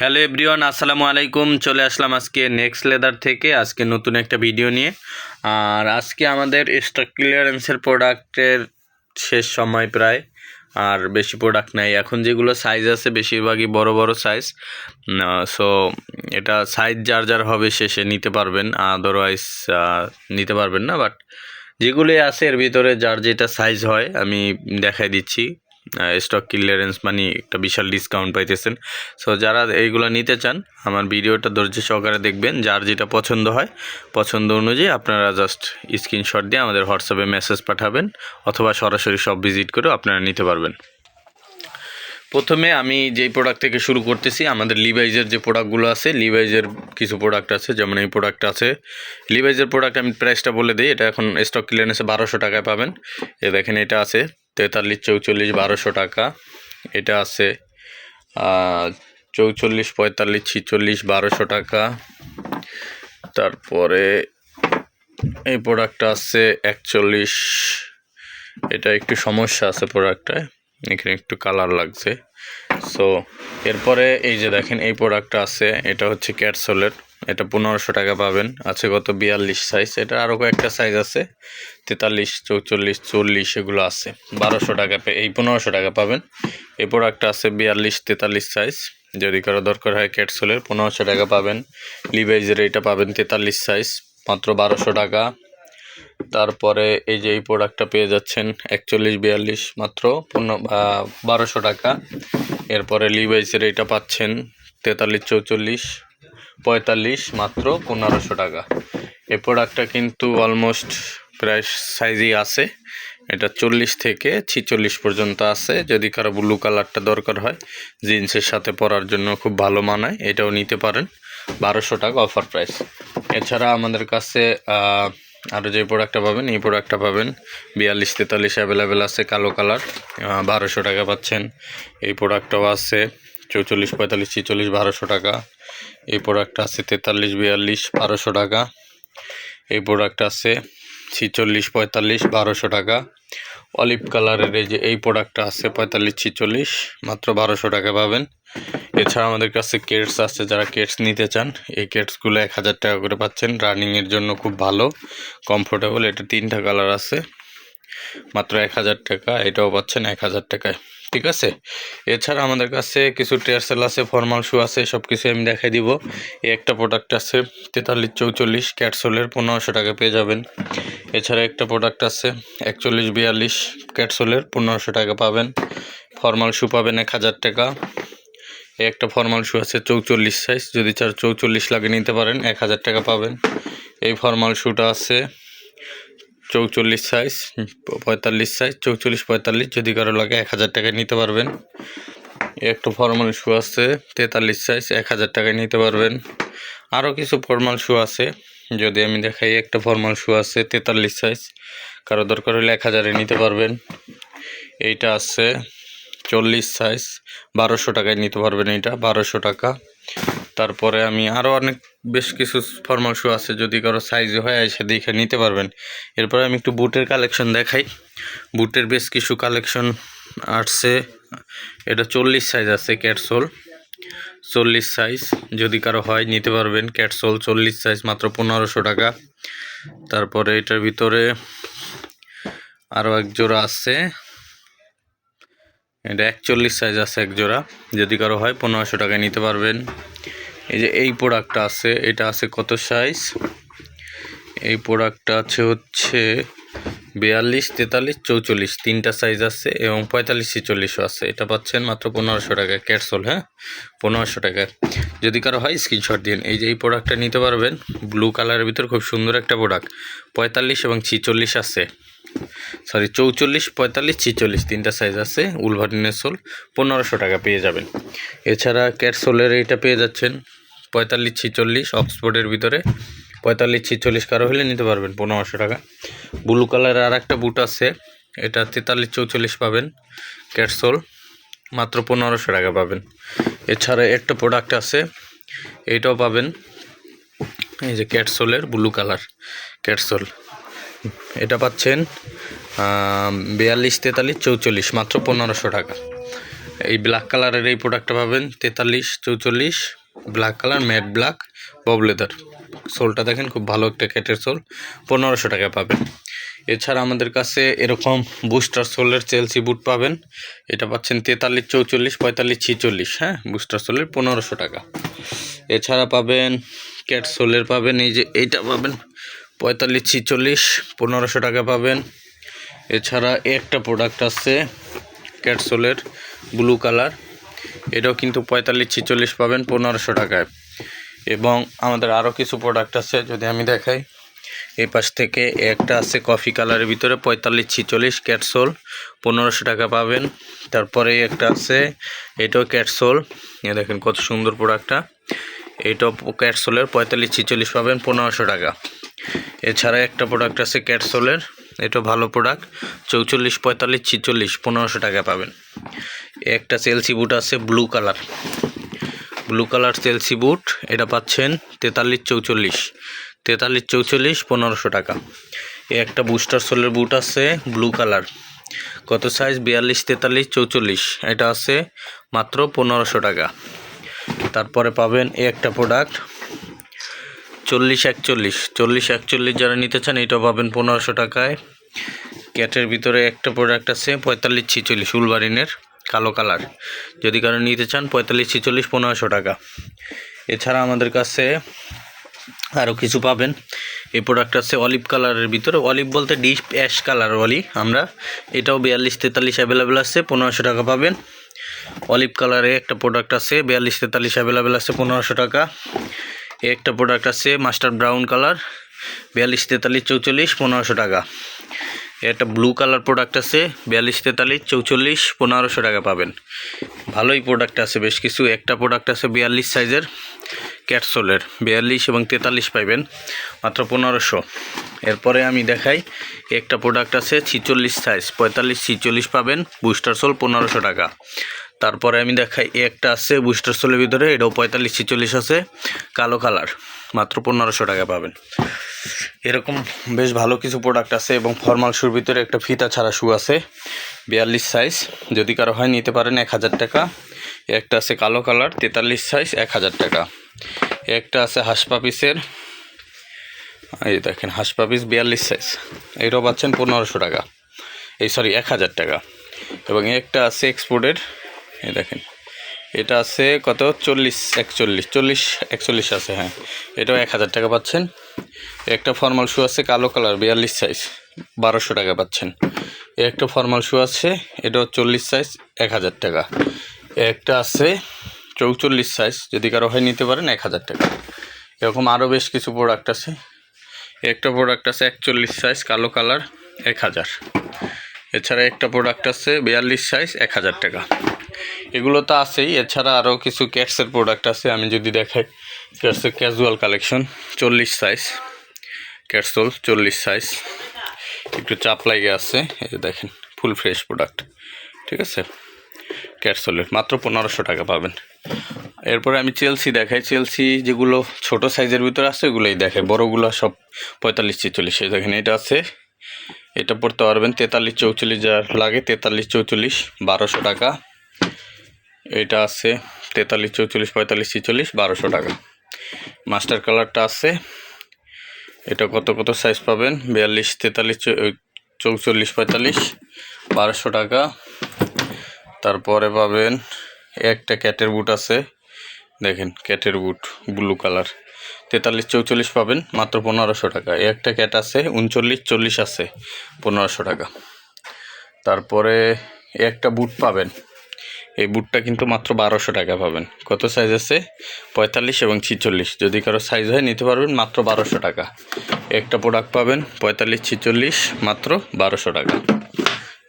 Hello everyone, আসসালামু আলাইকুম। চলে আসলাম আজকে নেক্সট লেদার থেকে, আজকে নতুন একটা ভিডিও নিয়ে। আর আজকে আমাদের স্টক ক্লিয়ারেন্সের প্রোডাক্টের শেষ সময় প্রায়, আর বেশি প্রোডাক্ট নাই। এখন যেগুলো সাইজ আছে, বেশিরভাগই বড় বড় সাইজ সো এটা সাইজ যার যার হবে শেষে নিতে পারবেন। আদারওয়াইজ নিতে পারবেন না। বাট যেগুলি আছে, এর ভিতরে যার যেটা সাইজ হয়, আমি দেখাই দিচ্ছি। স্টক ক্লিয়ারেন্স মানে একটা বিশাল ডিসকাউন্ট পাইতেছেন। সো যারা এইগুলো নিতে চান, আমার ভিডিওটা ধৈর্য সহকারে দেখবেন, যার যেটা পছন্দ হয়, পছন্দ অনুযায়ী আপনারা জাস্ট স্ক্রিনশট দিয়ে আমাদের হোয়াটসঅ্যাপে মেসেজ পাঠাবেন, অথবা সরাসরি সব ভিজিট করেও আপনারা নিতে পারবেন। প্রথমে আমি যেই প্রোডাক্ট থেকে শুরু করতেছি, আমাদের লিভাইজের যে প্রোডাক্টগুলো আছে লিভাইজের কিছু প্রোডাক্ট আছে, যেমন এই প্রোডাক্ট আছে। লিভাইজের প্রোডাক্ট আমি প্রাইসটা বলে দিই, এটা এখন স্টক ক্লিয়ারেন্সে বারোশো টাকায় পাবেন। এ দেখেন এটা আছে। তেতাল্লিশ চৌচল্লিশ বারোশো টাকা। এটা আছে চৌচল্লিশ, পঁয়তাল্লিশ, ছিচল্লিশ, বারোশো টাকা। তারপরে এই প্রোডাক্টটা আছে একচল্লিশ। এটা একটু সমস্যা আছে প্রোডাক্টটায় এখানে একটু কালার লাগছে। সো এরপরে এই যে দেখেন, এই প্রোডাক্টটা আছে, এটা হচ্ছে ক্যাটসোলের এটা পনেরোশো টাকা পাবেন। আছে কত? বিয়াল্লিশ সাইজ এটা আরও কয়েকটা সাইজ আছে। তেতাল্লিশ, চৌচল্লিশ, চল্লিশ এগুলো আছে। বারোশো টাকা এই পনেরোশো টাকা পাবেন। এই প্রোডাক্টটা আছে বিয়াল্লিশ, তেতাল্লিশ সাইজ যদি কারও দরকার হয় ক্যাটসোলের পনেরোশো টাকা পাবেন। লিভাইজের এইটা পাবেন তেতাল্লিশ সাইজ মাত্র বারোশো টাকা। তারপরে এই যে এই প্রোডাক্টটা পেয়ে যাচ্ছেন একচল্লিশ, বিয়াল্লিশ, মাত্র পনেরো বারোশো টাকা। এরপরে লিভাইসের এটা পাচ্ছেন তেতাল্লিশ, চৌচল্লিশ। পঁয়তাল্লিশ মাত্র পনেরোশো টাকা। এ প্রোডাক্টটা কিন্তু অলমোস্ট প্রায় সাইজই আছে। এটা চল্লিশ থেকে ছিচল্লিশ পর্যন্ত আছে। যদি কারও ব্লু কালারটা দরকার হয় জিন্সের সাথে পরার জন্য খুব ভালো মানায়। এটাও নিতে পারেন। বারোশো টাকা অফার প্রাইস এছাড়া আমাদের কাছে আরও যে প্রোডাক্টটা পাবেন, এই প্রোডাক্টটা পাবেন। বিয়াল্লিশ, তেতাল্লিশ অ্যাভেলেবেল আছে কালো কালার বারোশো টাকা পাচ্ছেন। এই প্রোডাক্টটাও আছে। চৌচল্লিশ পঁয়তাল্লিশ, ছিচল্লিশ, বারোশো টাকা। এই প্রোডাক্টটা আছে তেতাল্লিশ, বিয়াল্লিশ, বারোশো টাকা। এই প্রোডাক্ট আছে ছিচল্লিশ, পঁয়তাল্লিশ, বারোশো টাকা। অলিভ কালারের এই যে এই প্রোডাক্টটা আছে পঁয়তাল্লিশ, ছিচল্লিশ, মাত্র বারোশো টাকা পাবেন। এছাড়া আমাদের কাছে কেটস আছে, যারা কেটস নিতে চান, এই কেটসগুলো এক হাজার টাকা করে পাচ্ছেন। রানিংয়ের জন্য খুব ভালো কমফোর্টেবল এটা তিনটা কালার আছে। মাত্র এক হাজার টাকা, এটাও পাচ্ছেন এক হাজার টাকায়। ঠিক আছে? এছাড়া আমাদের কাছে কিছু টেয়ারসেল আছে ফর্মাল শু আছে সব কিছু আমি দেখাই দিব। এই একটা প্রোডাক্ট আছে, তেতাল্লিশ চৌচল্লিশ ক্যাটসোলের পনেরোশো টাকা পেয়ে যাবেন। এছাড়া একটা প্রোডাক্ট আছে, একচল্লিশ বিয়াল্লিশ ক্যাটসোলের পনেরোশো টাকা পাবেন। ফর্মাল শু পাবেন এক হাজার টাকা। একটা ফর্মাল শু আছে, চৌচল্লিশ সাইজ যদি চার চৌচল্লিশ লাগে নিতে পারেন, এক হাজার টাকা পাবেন। এই ফর্মাল শুটা আছে চৌচল্লিশ সাইজ পঁয়তাল্লিশ সাইজ চৌচল্লিশ, পঁয়তাল্লিশ, যদি কারও লাগে এক হাজার টাকায় নিতে পারবেন। একটা ফর্মাল শু আছে, তেতাল্লিশ সাইজ এক হাজার টাকায় নিতে পারবেন। আরও কিছু ফর্মাল শু আছে, যদি আমি দেখাই একটা ফর্মাল শু আছে, তেতাল্লিশ সাইজ কারও দরকার হলে এক হাজারে নিতে পারবেন। এইটা আছে চল্লিশ সাইজ বারোশো টাকায় নিতে পারবেন এইটা, বারোশো টাকা। তারপরে আমি আরও অনেক বেশ কিছু ফর্মাল শু আছে, যদি কারও সাইজ হয়, এসে দেখে নিতে পারবেন। এরপরে আমি একটু বুটের কালেকশন দেখাই। বুটের বেশ কিছু কালেকশন আসছে। এটা চল্লিশ সাইজ আছে ক্যাটসোল চল্লিশ সাইজ যদি কারও হয়, নিতে পারবেন। ক্যাটসোল চল্লিশ সাইজ মাত্র পনেরোশো টাকা। তারপরে এটার ভিতরে আরও এক জোড়া আছে। এটা একচল্লিশ সাইজ আছে এক জোড়া। যদি কারও হয়, পনেরোশো টাকায় নিতে পারবেন। এই যে এই প্রোডাক্টটা আছে, এটা আছে কত সাইজ এই প্রোডাক্টটা আছে হচ্ছে বিয়াল্লিশ, তেতাল্লিশ, চৌচল্লিশ। তিনটা সাইজ আছে এবং পঁয়তাল্লিশ, ছেচল্লিশও আছে। এটা পাচ্ছেন মাত্র পনেরোশো টাকায় ক্যাটসোল হ্যাঁ? পনেরোশো টাকায় যদি কারও হয় স্ক্রিনশট দিন এই যে এই প্রোডাক্টটা নিতে পারবেন। ব্লু কালারের ভিতর খুব সুন্দর একটা প্রোডাক্ট পঁয়তাল্লিশ এবং ছিচল্লিশ আছে। সরি চৌচল্লিশ, পঁয়তাল্লিশ, ছিচল্লিশ তিনটা সাইজ আছে উলভারিনের সোল, পনেরোশো টাকা পেয়ে যাবেন। এছাড়া ক্যাটসোলের এইটা পেয়ে যাচ্ছেন, পঁয়তাল্লিশ, ছিচল্লিশ অক্সফোর্ডের ভিতরে। পঁয়তাল্লিশ, ছিচল্লিশ কারও হলে নিতে পারবেন, পনেরোশো টাকা। ব্লু কালারের আর একটা বুট আছে, এটা তেতাল্লিশ, চৌচল্লিশ পাবেন ক্যাটসোল মাত্র পনেরোশো টাকা পাবেন। এছাড়া একটা প্রোডাক্ট আছে, এইটাও পাবেন, এই যে ক্যাটসোলের ব্লু কালার ক্যাটসোল এটা পাচ্ছেন বিয়াল্লিশ, তেতাল্লিশ, চৌচল্লিশ, মাত্র পনেরোশো টাকা। এই ব্ল্যাক কালারের এই প্রোডাক্টটা পাবেন, তেতাল্লিশ, চৌচল্লিশ black colour matt black bob leather সোলটা দেখেন, খুব ভালো একটা ক্যাটের সোল পনেরোশো টাকা পাবেন। এছাড়া আমাদের কাছে এরকম বুস্টার সোলের চেলসি বুট পাবেন। এটা পাচ্ছেন তেতাল্লিশ, চৌচল্লিশ, পঁয়তাল্লিশ, ছিচল্লিশ হ্যাঁ? বুস্টার সোলের পনেরোশো টাকা। এছাড়া পাবেন ক্যাট সোলের পাবেন, এই যে এইটা পাবেন পঁয়তাল্লিশ ছিচল্লিশ, পনেরোশো টাকা পাবেন। এছাড়া একটা প্রোডাক্ট আছে ক্যাটসোলের ব্লু কালার এটাও কিন্তু পঁয়তাল্লিশ ছিচল্লিশ পাবেন পনেরোশো টাকায়। এবং আমাদের আরও কিছু প্রোডাক্ট আছে, যদি আমি দেখাই। এই পাশ থেকে একটা আছে কফি কালারের ভিতরে পঁয়তাল্লিশ ছিচল্লিশ ক্যাটসোল পনেরোশো টাকা পাবেন। তারপরে একটা আছে, এটাও ক্যাটসোল এ দেখেন কত সুন্দর প্রোডাক্টটা এইটাও ক্যাটসোলের পঁয়তাল্লিশ ছিচল্লিশ পাবেন পনেরোশো টাকা। এছাড়া একটা প্রোডাক্ট আছে ক্যাটসোলের এটা ভালো প্রোডাক্ট চৌচল্লিশ, পঁয়তাল্লিশ, ছিচল্লিশ, পনেরোশো টাকা পাবেন। একটা সেলসি বুট আছে blue colour blue colour Chelsea boot এটা পাচ্ছেন তেতাল্লিশ, চৌচল্লিশ। তেতাল্লিশ, চৌচল্লিশ, পনেরোশো টাকা। এ একটা বুস্টার সোলের বুট আছে ব্লু কালার কত সাইজ বিয়াল্লিশ, তেতাল্লিশ, চৌচল্লিশ। এটা আছে মাত্র পনেরোশো টাকা। তারপরে পাবেন এ একটা প্রোডাক্ট চল্লিশ একচল্লিশ। চল্লিশ একচল্লিশ যারা নিতে চান এটাও পাবেন পনেরোশো টাকায়। ক্যাটের ভিতরে একটা প্রোডাক্ট আছে, পঁয়তাল্লিশ ছিচল্লিশ উলবারিনের কালো কালার যদি কারও নিতে চান, পঁয়তাল্লিশ ছিচল্লিশ, পনেরোশো টাকা। এছাড়া আমাদের কাছে আরও কিছু পাবেন। এই প্রোডাক্ট আছে অলিভ কালারের ভিতরে। অলিভ বলতে ডিপ অ্যাশ কালার বলি আমরা। এটাও বিয়াল্লিশ তেতাল্লিশ অ্যাভেলেবেল আছে, পনেরোশো টাকা পাবেন। অলিভ কালারে একটা প্রোডাক্ট আছে, বিয়াল্লিশ তেতাল্লিশ অ্যাভেলেবেল আছে, পনেরোশো টাকা। একটা প্রোডাক্ট আছে, মাস্টার ব্রাউন কালার, বিয়াল্লিশ তেতাল্লিশ চৌচল্লিশ পনেরোশো টাকা। একটা ব্লু কালার প্রোডাক্ট আছে, বিয়াল্লিশ তেতাল্লিশ চৌচল্লিশ পনেরোশো টাকা পাবেন। ভালোই প্রোডাক্ট আছে, বেশ কিছু। একটা প্রোডাক্ট আছে বিয়াল্লিশ সাইজের ক্যাটসোলের বিয়াল্লিশ এবং তেতাল্লিশ পাইবেন, মাত্র পনেরোশো। এরপরে আমি দেখাই, একটা প্রোডাক্ট আছে ছিচল্লিশ সাইজ পঁয়তাল্লিশ ছিচল্লিশ পাবেন বুস্টার সোল পনেরোশো টাকা। তারপরে আমি দেখাই এ একটা আছে বুস্টার সোলের ভিতরে, এটাও পঁয়তাল্লিশ ছিচল্লিশ আছে, কালো কালার, মাত্র পনেরোশো টাকা পাবেন। এরকম বেশ ভালো কিছু প্রোডাক্ট আছে এবং ফর্মাল শুর ভিতরে একটা ফিতা ছাড়া শু আছে, বিয়াল্লিশ সাইজ যদি কারও হয় নিতে পারেন এক হাজার টাকা। একটা আছে কালো কালার, তেতাল্লিশ সাইজ এক হাজার টাকা। একটা আছে হাসপাপিসের এই দেখেন হাসপাপিস বিয়াল্লিশ সাইজ এইটাও পাচ্ছেন পনেরোশো টাকা। এই সরি এক হাজার টাকা। এবং একটা আছে এক্সপোর্টের এই দেখেন। এটা আছে কত? চল্লিশ, একচল্লিশ। চল্লিশ, একচল্লিশ আছে হ্যাঁ। এটাও এক হাজার টাকা পাচ্ছেন। একটা ফর্মাল শু আছে কালো কালার বিয়াল্লিশ সাইজ বারোশো টাকা পাচ্ছেন। একটা ফর্মাল শু আছে, এটাও চল্লিশ সাইজ এক হাজার টাকা। একটা আছে চৌচল্লিশ সাইজ যদি কারও হয় নিতে পারেন এক হাজার টাকা। এরকম আরও বেশ কিছু প্রোডাক্ট আছে। একটা প্রোডাক্ট আছে একচল্লিশ সাইজ কালো কালার এক হাজার। এছাড়া একটা প্রোডাক্ট আছে বিয়াল্লিশ সাইজ এক হাজার টাকা। এগুলো তো আছেই। এছাড়া আরও কিছু ক্যাটসের প্রোডাক্ট আছে। আমি যদি দেখাই ক্যাটসের ক্যাজুয়াল কালেকশন চল্লিশ সাইজ ক্যাটসোল চল্লিশ সাইজ একটু চাপ লাগে আছে। এই যে দেখেন ফুল ফ্রেশ প্রোডাক্ট ঠিক আছে? ক্যাটসোলের মাত্র পনেরোশো টাকা পাবেন। এরপরে আমি চেলসি দেখাই। চেলসি যেগুলো ছোট সাইজের ভিতরে আছে, ওগুলোই দেখাই। বড়গুলো সব পঁয়তাল্লিশ, ছেচল্লিশ। দেখেন, এটা আছে। এটা পড়তে পারবেন তেতাল্লিশ, চৌচল্লিশ, যা লাগে তেতাল্লিশ, চৌচল্লিশ, বারোশো টাকা। এটা আছে তেতাল্লিশ, চৌচল্লিশ, পঁয়তাল্লিশ, ছিচল্লিশ, বারোশো টাকা। মাস্টার কালারটা আছে। এটা কত কত সাইজ পাবেন? বিয়াল্লিশ, তেতাল্লিশ চৌচল্লিশ, পঁয়তাল্লিশ, বারোশো টাকা। তারপরে পাবেন একটা ক্যাটের বুট আছে। দেখেন ক্যাটের বুট ব্লু কালার তেতাল্লিশ, চৌচল্লিশ পাবেন, মাত্র পনেরোশো টাকা। একটা ক্যাট আছে, উনচল্লিশ, চল্লিশ আছে, পনেরোশো টাকা। তারপরে একটা বুট পাবেন। এই বুটটা কিন্তু মাত্র বারোশো টাকা পাবেন। কত সাইজ আছে? পঁয়তাল্লিশ এবং ছিচল্লিশ। যদি কারও সাইজ হয়, নিতে পারবেন মাত্র বারোশো টাকা। একটা প্রোডাক্ট পাবেন পঁয়তাল্লিশ, ছিচল্লিশ, মাত্র বারোশো টাকা।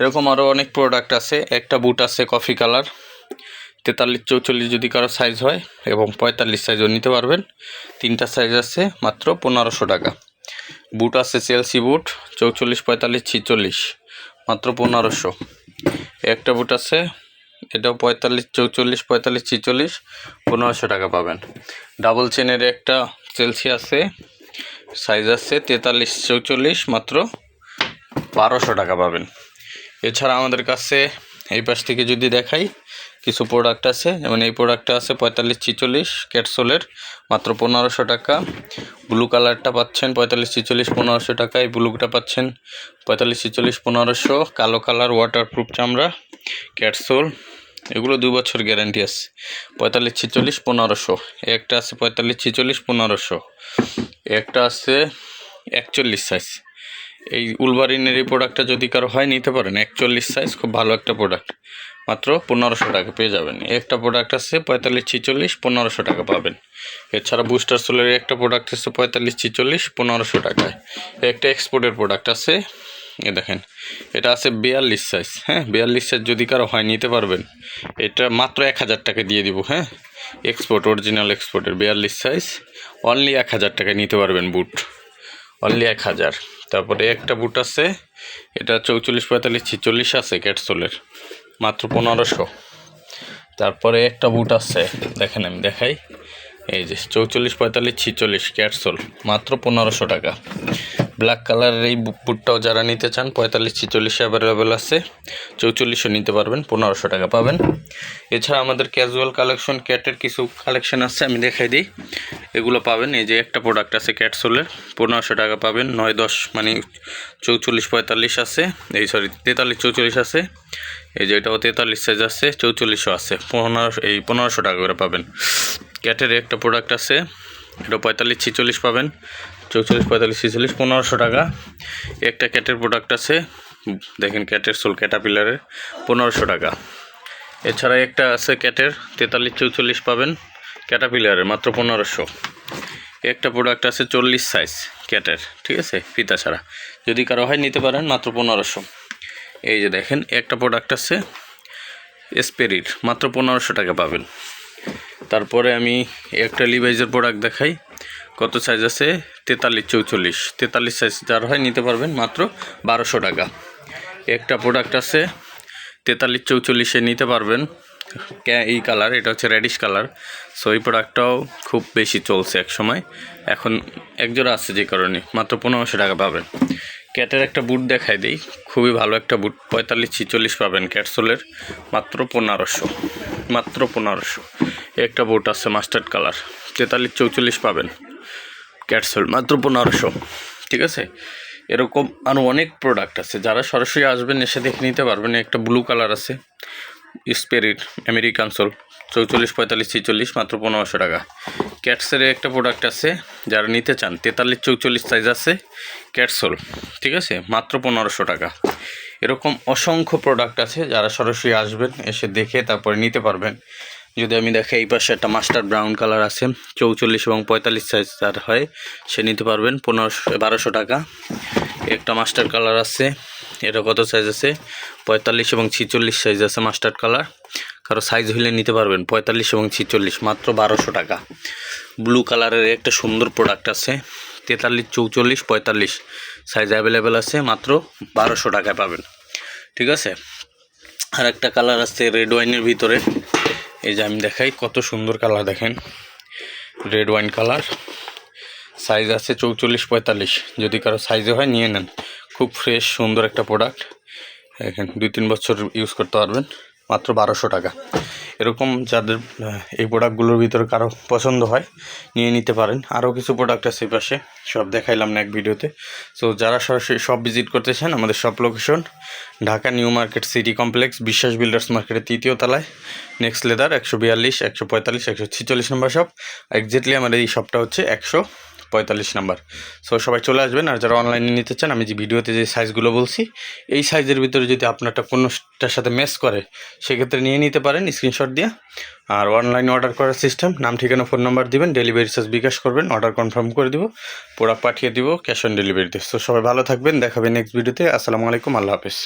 এরকম আরও অনেক প্রোডাক্ট আছে। একটা বুট আছে কফি কালার তেতাল্লিশ, চৌচল্লিশ যদি কারও সাইজ হয় এবং পঁয়তাল্লিশ সাইজও নিতে পারবেন। তিনটা সাইজ আছে, মাত্র পনেরোশো টাকা। বুট আছে চেলসি বুট, চৌচল্লিশ, পঁয়তাল্লিশ, ছিচল্লিশ, মাত্র পনেরোশো। একটা বুট আছে এটাও পঁয়তাল্লিশ, চৌচল্লিশ, পঁয়তাল্লিশ, ছিচল্লিশ, পনেরোশো টাকা পাবেন। ডাবল চেনের একটা চেলসি আছে, সাইজ আছে তেতাল্লিশ, চৌচল্লিশ, মাত্র বারোশো টাকা পাবেন। এছাড়া আমাদের কাছে এই পাশ থেকে যদি দেখাই, কিছু প্রোডাক্ট আছে। যেমন এই প্রোডাক্টটা আছে পঁয়তাল্লিশ ছিচল্লিশ ক্যাটসোলের, মাত্র পনেরোশো টাকা। ব্লু কালারটা পাচ্ছেন পঁয়তাল্লিশ ছিচল্লিশ, পনেরোশো টাকা। এই ব্লুটা পাচ্ছেন পঁয়তাল্লিশ ছিচল্লিশ, পনেরোশো। কালো কালার ওয়াটারপ্রুফ চামড়া, ক্যাটসোল। এগুলো দুই বছর গ্যারান্টি আছে। পঁয়তাল্লিশ ছিচল্লিশ, পনেরোশো। একটা আছে পঁয়তাল্লিশ ছিচল্লিশ, পনেরোশো। একটা আছে একচল্লিশ সাইজ এই উলবারিনের এই প্রোডাক্টটা যদি কারও হয়, নিতে পারেন। একচল্লিশ সাইজ খুব ভালো একটা প্রোডাক্ট মাত্র পনেরোশো টাকা পেয়ে যাবেন। একটা প্রোডাক্ট আছে পঁয়তাল্লিশ ছিচল্লিশ, পনেরোশো টাকা পাবেন। এছাড়া বুস্টার সোলের একটা প্রোডাক্ট আছে পঁয়তাল্লিশ ছিচল্লিশ, পনেরোশো টাকায়। একটা এক্সপোর্টের প্রোডাক্ট আছে। এ দেখেন, এটা আছে বিয়াল্লিশ সাইজ হ্যাঁ? বিয়াল্লিশ সাইজ যদি কারও হয়, নিতে পারবেন। এটা মাত্র এক হাজার টাকা দিয়ে দিব হ্যাঁ? এক্সপোর্ট অরিজিনাল এক্সপোর্টের বিয়াল্লিশ সাইজ অনলি এক হাজার টাকায় নিতে পারবেন বুট অনলি এক হাজার। তারপরে একটা বুট আছে, এটা চৌচল্লিশ পঁয়তাল্লিশ, ছিচল্লিশ আছে ক্যাটসোলের, মাত্র পনেরোশো। তারপরে একটা বুট আছে, দেখেন আমি দেখাই, এই যে চৌচল্লিশ পঁয়তাল্লিশ, ছিচল্লিশ ক্যাটসোল, মাত্র পনেরোশো টাকা। ব্ল্যাক কালারের এই বুটটাও যারা নিতে চান, পঁয়তাল্লিশ ছিচল্লিশে অ্যাভেলেবেল আছে। চৌচল্লিশও নিতে পারবেন, পনেরোশো টাকা পাবেন। এছাড়া আমাদের ক্যাজুয়াল কালেকশন ক্যাটের কিছু কালেকশন আছে, আমি দেখাই দিই। এগুলো পাবেন, এই যে একটা প্রোডাক্ট আছে ক্যাটসোলের পনেরোশো টাকা পাবেন, নয়, দশ মানে চৌচল্লিশ, পঁয়তাল্লিশ আছে, এই সরি তেতাল্লিশ, চৌচল্লিশ আছে। এই যে এটাও তেতাল্লিশ সাইজ আছে, চৌচল্লিশও আছে, পনেরোশো এই পনেরোশো টাকা করে পাবেন। ক্যাটের একটা প্রোডাক্ট আছে এটা পঁয়তাল্লিশ, ছিচল্লিশ পাবেন। চৌচল্লিশ পঁয়তাল্লিশ, ছিচল্লিশ, পনেরোশো টাকা। একটা ক্যাটের প্রোডাক্ট আছে, দেখেন ক্যাটের সোল ক্যাটাপিলারের পনেরোশো টাকা। এছাড়া একটা আছে ক্যাটের তেতাল্লিশ, চৌচল্লিশ পাবেন ক্যাটাপিলারের মাত্র পনেরোশো। একটা প্রোডাক্ট আছে চল্লিশ সাইজ ক্যাটের ঠিক আছে? ফিতা ছাড়া। যদি কারও হয়, নিতে পারেন, মাত্র পনেরোশো। এই যে দেখেন, একটা প্রোডাক্ট আছে স্পেরির মাত্র পনেরোশো টাকা পাবেন। তারপরে আমি একটা লিভাইজের প্রোডাক্ট দেখাই। কত সাইজ আছে? তেতাল্লিশ, চৌচল্লিশ। তেতাল্লিশ সাইজ যার হয়, নিতে পারবেন মাত্র বারোশো টাকা। একটা প্রোডাক্ট আছে, তেতাল্লিশ, চৌচল্লিশে নিতে পারবেন। এই কালার এটা হচ্ছে রেডিশ কালার সো এই প্রোডাক্টটাও খুব বেশি চলছে এক সময় এখন একজোড়া আছে যে কারণে, মাত্র পনেরোশো টাকা পাবেন। ক্যাটের একটা বুট দেখাই দিই। খুবই ভালো একটা বুট পঁয়তাল্লিশ, ছিচল্লিশ পাবেন ক্যাটসোলের। মাত্র পনেরোশো মাত্র পনেরোশো। একটা বুট আছে মাস্টার্ড কালার তেতাল্লিশ চৌচল্লিশ পাবেন। ক্যাটসোল মাত্র পনেরোশো। ঠিক আছে? এরকম আরও অনেক প্রোডাক্ট আছে। যারা সরাসরি আসবেন, এসে দেখে নিতে পারবেন। একটা ব্লু কালার আছে। স্পিরিট আমেরিকান সোল চৌচল্লিশ, পঁয়তাল্লিশ, ছিচল্লিশ, মাত্র পনেরোশো টাকা। ক্যাটসের একটা প্রোডাক্ট আছে। যারা নিতে চান, তেতাল্লিশ, চৌচল্লিশ সাইজ আছে ক্যাটসোল ঠিক আছে? মাত্র পনেরোশো টাকা। এরকম অসংখ্য প্রোডাক্ট আছে। যারা সরাসরি আসবেন, এসে দেখে তারপরে নিতে পারবেন। যদি আমি দেখে এই পাশে একটা মাস্টার ব্রাউন কালার আছে, চৌচল্লিশ এবং পঁয়তাল্লিশ সাইজ যার হয়, সে নিতে পারবেন পনেরোশো, বারোশো টাকা। একটা মাস্টার কালার আছে, এটা কত সাইজ আছে? পঁয়তাল্লিশ এবং ছিচল্লিশ সাইজ আছে মাস্টার কালার। কারও সাইজ হইলে নিতে পারবেন, পঁয়তাল্লিশ এবং ছিচল্লিশ, মাত্র বারোশো টাকা। ব্লু কালারের একটা সুন্দর প্রোডাক্ট আছে, তেতাল্লিশ, চৌচল্লিশ, পঁয়তাল্লিশ সাইজ অ্যাভেলেবেল আছে, মাত্র বারোশো টাকায় পাবেন। ঠিক আছে? আর একটা কালার আছে রেড ওয়াইনের ভিতরে। এই যে আমি দেখাই কত সুন্দর কালার দেখেন। রেড ওয়াইন কালার সাইজ আছে চৌচল্লিশ পঁয়তাল্লিশ। যদি কারও সাইজে হয়, নিয়ে নেন। খুব ফ্রেশ সুন্দর একটা প্রোডাক্ট দেখেন, দুই তিন বছর ইউজ করতে পারবেন। মাত্র বারোশো টাকা। এরকম যাদের এই প্রোডাক্টগুলোর ভিতরে কারও পছন্দ হয়, নিয়ে নিতে পারেন। আরও কিছু প্রোডাক্ট আছে পাশে, সব দেখাইলাম না এক ভিডিওতে। সো যারা সরাসরি সব ভিজিট করতে চান, আমাদের সব location Dhaka New Market City Complex, Biswas Builders মার্কেটের তৃতীয় তলায় নেক্সট লেদার একশো বিয়াল্লিশ, একশো পঁয়তাল্লিশ, একশো ছিচল্লিশ নম্বর শপ এক্স্যাক্টলি আমার এই শপটা হচ্ছে একশো পঁয়তাল্লিশ নাম্বার। সো সবাই চলে আসবেন আর যারা অনলাইনে নিতে চান, আমি যে ভিডিওতে যে সাইজগুলো বলছি, এই সাইজের ভিতরে যদি আপনারটা কোনোটার সাথে ম্যাচ করে, সেক্ষেত্রে নিয়ে নিতে পারেন স্ক্রিনশট দিয়ে। আর অনলাইনে অর্ডার করার সিস্টেম নাম, ঠিকানা ফোন নাম্বার দিবেন ডেলিভারি চার্জ বিকাশ করবেন অর্ডার কনফার্ম করে দিব প্রোডাক্ট পাঠিয়ে দিব ক্যাশ অন ডেলিভারিতে সো সবাই ভালো থাকবেন দেখাবেন নেক্সট ভিডিওতে আসসালামু আলাইকুম, আল্লাহ হাফেজ।